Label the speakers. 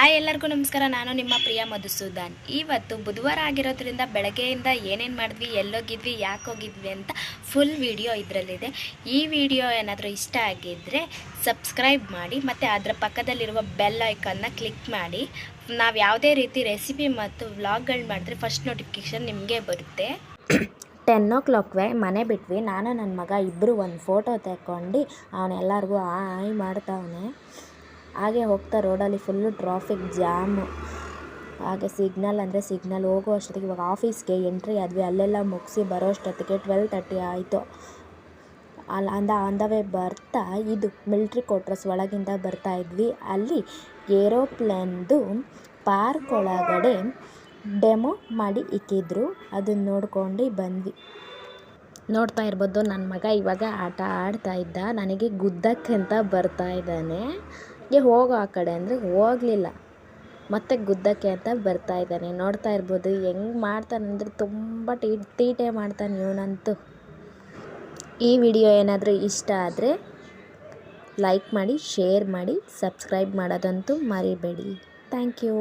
Speaker 1: Hi ಎಲ್ಲರಿಗೂ ನಮಸ್ಕಾರ. ನಾನು ನಿಮ್ಮ ಪ್ರಿಯ ಮಧುಸೂದನ್. ಇವತ್ತು ಬುಧವಾರ ಆಗಿರೋದ್ರಿಂದ ಬೆಳಗ್ಗೆಯಿಂದ ಏನೇನು ಮಾಡಿದ್ವಿ, ಎಲ್ಲೋಗಿದ್ವಿ, ಯಾಕೆ ಹೋಗಿದ್ವಿ ಅಂತ ಫುಲ್ ವಿಡಿಯೋ ಇದರಲ್ಲಿದೆ. ಈ ವಿಡಿಯೋ ಏನಾದರೂ ಇಷ್ಟ ಆಗಿದ್ದರೆ ಸಬ್ಸ್ಕ್ರೈಬ್ ಮಾಡಿ, ಮತ್ತು ಅದರ ಪಕ್ಕದಲ್ಲಿರುವ ಬೆಲ್ ಐಕನ್ನ ಕ್ಲಿಕ್ ಮಾಡಿ. ನಾವು ಯಾವುದೇ ರೀತಿ ರೆಸಿಪಿ ಮತ್ತು ವ್ಲಾಗ್ಗಳು ಮಾಡಿದ್ರೆ ಫಸ್ಟ್ ನೋಟಿಫಿಕೇಷನ್ ನಿಮಗೆ ಬರುತ್ತೆ. ಟೆನ್ ಓ ಕ್ಲಾಕ್ಗೆ ಮನೆ ಬಿಟ್ವಿ. ನಾನು ನನ್ನ ಮಗ ಇಬ್ಬರು ಒಂದು ಫೋಟೋ ತಗೊಂಡು ಅವನೆಲ್ಲರಿಗೂ ಆಯ್ ಮಾಡ್ತಾವನೆ. ಹಾಗೆ ಹೋಗ್ತಾ ರೋಡಲ್ಲಿ ಫುಲ್ಲು ಟ್ರಾಫಿಕ್ ಜಾಮು ಹಾಗೆ ಸಿಗ್ನಲ್ ಅಂದರೆ ಸಿಗ್ನಲ್ ಹೋಗೋ ಅಷ್ಟೊತ್ತಿಗೆ ಇವಾಗ ಆಫೀಸ್ಗೆ ಎಂಟ್ರಿ ಆದ್ವಿ. ಅಲ್ಲೆಲ್ಲ ಮುಗಿಸಿ ಬರೋ ಅಷ್ಟೊತ್ತಿಗೆ ಟ್ವೆಲ್ ತರ್ಟಿ ಆಯಿತು. ಅಲ್ಲಿ ಅಂದ ಆನ್ ಬರ್ತಾ ಇದು ಮಿಲ್ಟ್ರಿ ಕ್ವಾರ್ಟರ್ಸ್ ಒಳಗಿಂದ ಬರ್ತಾ ಇದ್ವಿ. ಅಲ್ಲಿ ಏರೋಪ್ಲೇನ್ದು ಪಾರ್ಕ್ ಒಳಗಡೆ ಡೆಮೋ ಮಾಡಿ ಇಕ್ಕಿದ್ರು. ಅದನ್ನು ನೋಡ್ಕೊಂಡು ಬಂದ್ವಿ. ನೋಡ್ತಾ ಇರ್ಬೋದು ನನ್ನ ಮಗ ಇವಾಗ ಆಟ ಆಡ್ತಾ ಇದ್ದ. ನನಗೆ ಗುದ್ದಕ್ಕೆ ಅಂತ ಬರ್ತಾ ಇದ್ದಾನೆ. ಏ ಹೋಗೋ ಆ ಕಡೆ ಅಂದರೆ ಹೋಗಲಿಲ್ಲ. ಮತ್ತೆ ಗುದ್ದಕ್ಕೆ ಅಂತ ಬರ್ತಾ ಇದ್ದಾನೆ. ನೋಡ್ತಾ ಇರ್ಬೋದು ಹೆಂಗೆ ಮಾಡ್ತಾನೆ ಅಂದರೆ ತುಂಬ ಟೀ ತೀಟೆ ಮಾಡ್ತಾನೆ ಇವನಂತೂ. ಈ ವಿಡಿಯೋ ಏನಾದರೂ ಇಷ್ಟ ಆದರೆ ಲೈಕ್ ಮಾಡಿ, ಶೇರ್ ಮಾಡಿ, ಸಬ್ಸ್ಕ್ರೈಬ್ ಮಾಡೋದಂತೂ ಮರಿಬೇಡಿ. Thank you.